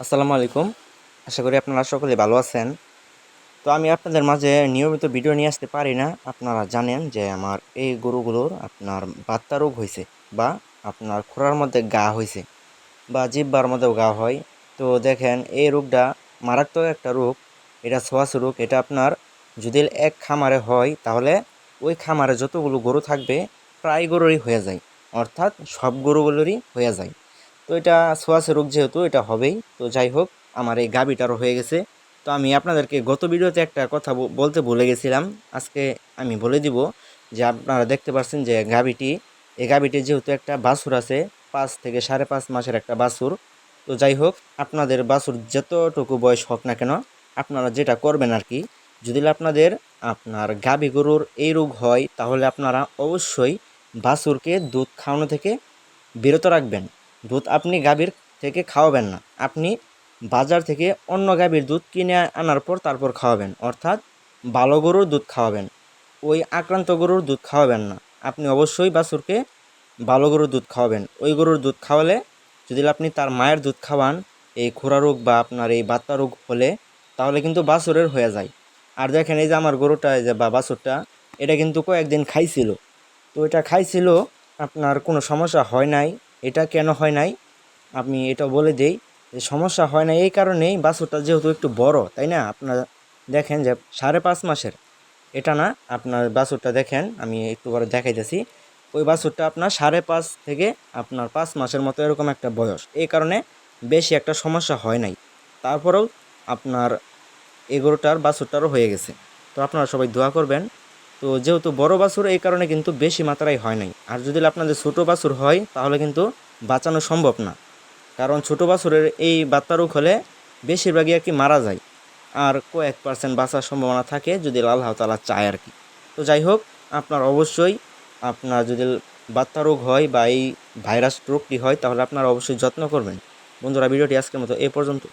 আসসালামু আলাইকুম। আশা করি আপনারা সকলে ভালো আছেন। তো আমি আপনাদের মাঝে নিয়মিত ভিডিও নিয়ে আসতে পারি না। আপনারা জানেন যে আমার এই গরুগুলোর আপনার বাত্তা রোগ হয়েছে বা আপনার খোরার মধ্যে গা হয়েছে বা জিব্বার মধ্যেও গা হয়। তো দেখেন, এই রোগটা মারাত্মক একটা রোগ। এটা ছোঁয়াছ রোগ। এটা আপনার যদি এক খামারে হয়, তাহলে ওই খামারে যতগুলো গরু থাকবে, প্রায় গরুরই হয়ে যায়। অর্থাৎ সব গরুগুলোরই হয়ে যায়। তো এটা ছোঁয়াছে রোগ যেহেতু, এটা হবেই। তো যাই হোক, আমার এই গাবিটারও হয়ে গেছে। তো আমি আপনাদেরকে গত ভিডিওতে একটা কথা বলতে ভুলে গেছিলাম। আজকে আমি বলে দিব যে আপনারা দেখতে পাচ্ছেন যে গাবিটি, এই গাবিটি যেহেতু একটা বাছুর আছে, পাঁচ থেকে সাড়ে পাঁচ মাসের একটা বাছুর। তো যাই হোক, আপনাদের বাছুর যতটুকু বয়স হোক না কেন, আপনারা যেটা করবেন আর কি, যদি আপনাদের আপনার গাভী গরুর এই রোগ হয়, তাহলে আপনারা অবশ্যই বাছুরকে দুধ খাওয়ানো থেকে বিরত রাখবেন। দুধ আপনি গাভীর থেকে খাওয়াবেন না। আপনি বাজার থেকে অন্য গাভীর দুধ কিনে আনার পর তারপর খাওয়াবেন। অর্থাৎ ভালো গরুর দুধ খাওয়াবেন। ওই আক্রান্ত গরুর দুধ খাওয়াবেন না। আপনি অবশ্যই বাছুরকে ভালো গরুর দুধ খাওয়াবেন। ওই গরুর দুধ খাওয়ালে যদি আপনি তার মায়ের দুধ খাওয়ান, এই খোরা রোগ বা আপনার এই বাত্তা রোগ হলে, তাহলে কিন্তু বাছুরের হয়ে যায়। আর দেখেন এই যে আমার গরুটা যে বা বাছুরটা, এটা কিন্তু কয়েকদিন খাইছিল। তো এটা খাইছিল, আপনার কোনো সমস্যা হয় নাই। এটা কেন হয় নাই? আমি এটা বলে দেই যে সমস্যা হয় না এই কারণেই বাছুরটা যেহেতু একটু বড়, তাই না? আপনারা দেখেন যে সাড়ে পাঁচ মাসের। এটা না, আপনার বাছুরটা দেখেন, আমি একটু পরে দেখাইতেছি। ওই বাছুরটা আপনার সাড়ে পাঁচ থেকে আপনার পাঁচ মাসের মতো এরকম একটা বয়স। এই কারণে বেশি একটা সমস্যা হয় নাই। তারপরেও আপনার এগারোটার বাছুরটারও হয়ে গেছে। তো আপনারা সবাই দোয়া করবেন তো যেহেতু বড় বাছুর, এই কারণে কিন্তু বেশি মাত্রায় হয় নাই। আর যদি আপনাদের ছোটো বাছুর হয়, তাহলে কিন্তু বাঁচানো সম্ভব না। কারণ ছোটো বাছুরের এই বাত্তা রোগ হলে বেশিরভাগই আর কি মারা যায়। আর কয়েক পার্সেন্ট বাঁচার সম্ভাবনা থাকে যদি আল্লাহ তালা চায় আর কি। তো যাই হোক, আপনার অবশ্যই আপনার যদি বাত্তা রোগ হয় বা এই ভাইরাস রোগটি হয়, তাহলে আপনারা অবশ্যই যত্ন করবেন। বন্ধুরা, ভিডিওটি আজকের মতো এ পর্যন্ত।